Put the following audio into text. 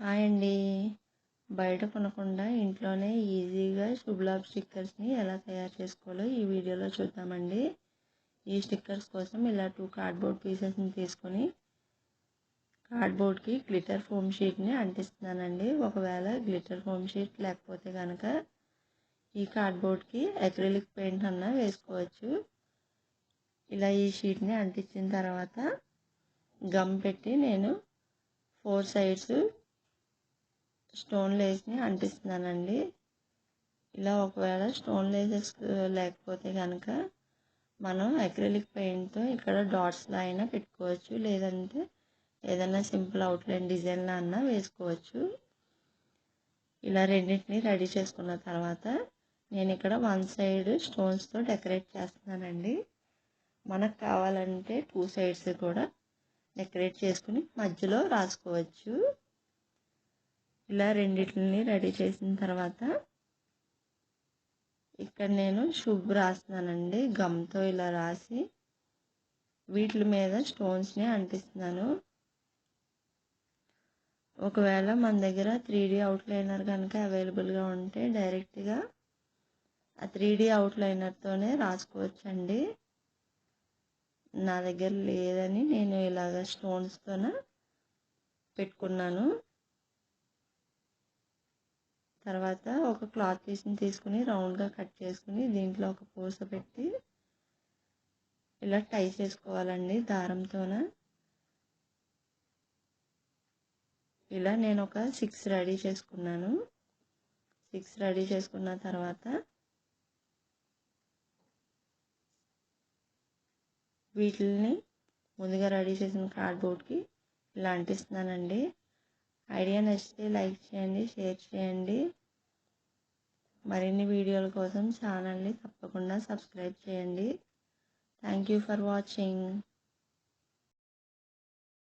Hi అండి బయట కొనకుండా ఇంట్లోనే ఈజీగా శుభ్లాబ్ స్టిక్కర్స్ని ఎలా తయారు చేసుకోవాలో ఈ వీడియోలో చూద్దామండి. ఈ స్టిక్కర్స్ కోసం ఇలా టూ కార్డ్బోర్డ్ పీసెస్ని తీసుకొని కార్డ్బోర్డ్కి గ్లిటర్ ఫోమ్ షీట్ని అంటిస్తున్నానండి. ఒకవేళ గ్లిటర్ ఫోమ్ షీట్ లేకపోతే కనుక ఈ కార్డ్బోర్డ్కి అక్రిలిక్ పెయింట్ అన్నా వేసుకోవచ్చు. ఇలా ఈ షీట్ని అంటించిన తర్వాత గమ్ పెట్టి నేను ఫోర్ సైడ్స్ స్టోన్ లేస్ని అంటిస్తున్నానండి. ఇలా ఒకవేళ స్టోన్ లేజెస్ లేకపోతే కనుక మనం అక్రిలిక్ పెయింట్తో ఇక్కడ డాట్స్లో అయినా పెట్టుకోవచ్చు. లేదంటే ఏదైనా సింపుల్ అవుట్లైన్ డిజైన్లో అన్నా వేసుకోవచ్చు. ఇలా రెండింటిని రెడీ చేసుకున్న తర్వాత నేను ఇక్కడ వన్ సైడ్ స్టోన్స్తో డెకరేట్ చేస్తున్నానండి. మనకు కావాలంటే టూ సైడ్స్ కూడా డెకరేట్ చేసుకుని మధ్యలో రాసుకోవచ్చు. ఇలా రెండిటిని రెడీ చేసిన తర్వాత ఇక్కడ నేను శుభ్ రాస్తున్నానండి. గమ్తో ఇలా రాసి వీటి మీద స్టోన్స్ని అంటిస్తున్నాను. ఒకవేళ మన దగ్గర త్రీ డీ అవుట్లైనర్ కనుక అవైలబుల్గా ఉంటే డైరెక్ట్గా ఆ త్రీ డీ అవుట్లైనర్తోనే రాసుకోవచ్చండి. నా దగ్గర లేదని నేను ఇలాగ స్టోన్స్తోన పెట్టుకున్నాను. తర్వాత ఒక క్లాత్ పీస్ని తీసుకుని రౌండ్గా కట్ చేసుకుని దీంట్లో ఒక పూస పెట్టి ఇలా టై చేసుకోవాలండి దారంతోన. ఇలా నేను ఒక సిక్స్ రెడీ చేసుకున్నాను. సిక్స్ రెడీ చేసుకున్న తర్వాత వీటిని ముందుగా రెడీ చేసిన కార్డ్బోర్డ్కి ఇలా అంటిస్తున్నానండి. ఐడియా నచ్చితే లైక్ చేయండి షేర్ చేయండి. మరిన్ని వీడియోల కోసం ఛానల్ని తప్పకుండా సబ్స్క్రైబ్ చేయండి. Thank you for watching